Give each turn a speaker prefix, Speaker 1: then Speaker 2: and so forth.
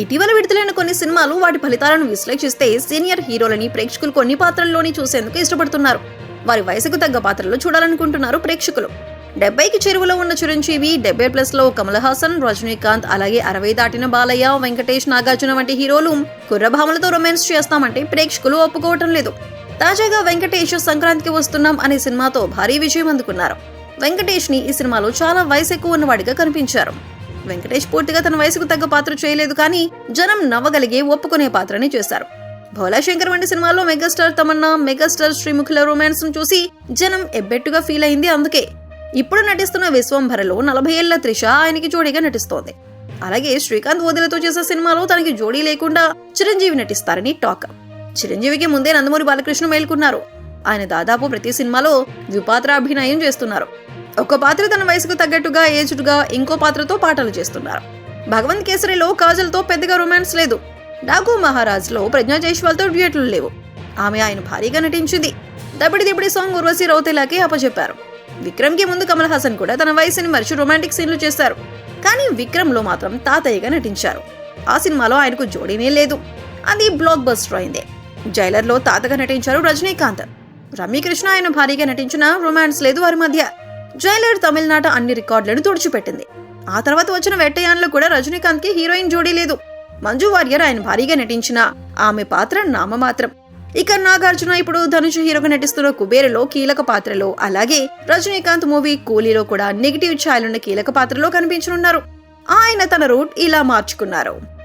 Speaker 1: ఇటీవల విడుదలైన కొన్ని సినిమాలు వాటి ఫలితాలను విశ్లేషిస్తే సీనియర్ హీరోలని ప్రేక్షకులు కొన్ని పాత్రల్లోని చూసేందుకు ఇష్టపడుతున్నారు. వారి వయసుకు తగ్గ పాత్రలు చూడాలనుకుంటున్నారు ప్రేక్షకులు. డెబ్బైకి చెరువులో ఉన్న చిరంజీవి డెబ్బై ప్లస్లో కమల్ హాసన్ రజనీకాంత్ అలాగే అరవై దాటిన బాలయ్య వెంకటేష్ నాగార్జున వంటి హీరోలు కుర్రభామలతో రొమాన్స్ చేస్తామంటే ప్రేక్షకులు ఒప్పుకోవటం లేదు. తాజాగా వెంకటేష్ సంక్రాంతికి వస్తున్నాం అనే సినిమాతో భారీ విజయం అందుకున్నారు. వెంకటేష్ని ఈ సినిమాలో చాలా వయసు ఎక్కువ ఉన్నవాడిగా కనిపించారు. వెంకటేష్ పూర్తిగా తన వయసుకు తగ్గ పాత్ర చేయలేదు కానీ జనం నవ్వగలిగే ఒప్పుకునే పాత్రని చేశారు. భోలాశంకర్ వంటి సినిమాల్లో మెగాస్టార్ తమన్నా మెగాస్టార్ శ్రీముఖుల రొమాన్స్ను చూసి జనం ఎబ్బెట్టుగా ఫీల్ అయింది అందుకే. ఇప్పుడు నటిస్తున్న విశ్వంభరలో నలభై ఏళ్ళ త్రిష ఆయనకి జోడీగా నటిస్తోంది. అలాగే శ్రీకాంత్ వదిలతో చేసే సినిమాలో తనకి జోడీ లేకుండా చిరంజీవి నటిస్తారని టాక్. చిరంజీవికి ముందే నందమూరి బాలకృష్ణ మేల్కొన్నారు. ఆయన దాదాపు ప్రతి సినిమాలో ద్విపాత్ర అభినయం చేస్తున్నారు. ఒక పాత్ర తన వయసుకు తగ్గట్టుగా ఏజ్డ్గా ఇంకో పాత్రతో పాటలు చేస్తున్నారు. భగవంత్ కేసరిలో కాజల్తో పెద్దగా రొమాన్స్ లేదు. డాకు మహారాజ్లో ప్రజ్ఞా జైష్వాల్తో డ్యూయట్లు లేవు. ఆమె ఆయన భారీగా నటించింది. దబిడి దిబిడి సాంగ్ ఉర్వశి రౌతేలాకే అప్పచెప్పారు విక్రమ్కి ముందు కమల్ హాసన్ కూడా తన వయసుని మరిచి రొమాంటిక్ సీన్లు చేశారు. కానీ విక్రమ్లో మాత్రం తాతయ్యగా నటించారు. ఆ సినిమాలో ఆయనకు జోడీనే లేదు. అది బ్లాక్ బస్టర్ అయింది. జైలర్లో తాతగా నటించారు రజనీకాంత్. రమ్యకృష్ణ ఆయన భారీగా నటించిన రొమాన్స్ లేదు వారి మధ్య. జైలర్ తమిళనాట అన్ని రికార్డులను తుడిచిపెట్టింది. ఆ తర్వాత వచ్చిన వెట్టయాన్లో కూడా రజనీకాంత్కి హీరోయిన్ జోడీ లేదు. మంజు వారియర్ ఆయన భారీగా నటించిన ఆమె పాత్ర నామమాత్రం. ఇక నాగార్జున ఇప్పుడు ధనుష్ హీరోగా నటిస్తున్న కుబేరలో కీలక పాత్రలో అలాగే రజనీకాంత్ మూవీ కూలీలో కూడా నెగిటివ్ ఛాయలున్న కీలక పాత్రలో కనిపించనున్నారు. ఆయన తన రూట్ ఇలా మార్చుకున్నారు.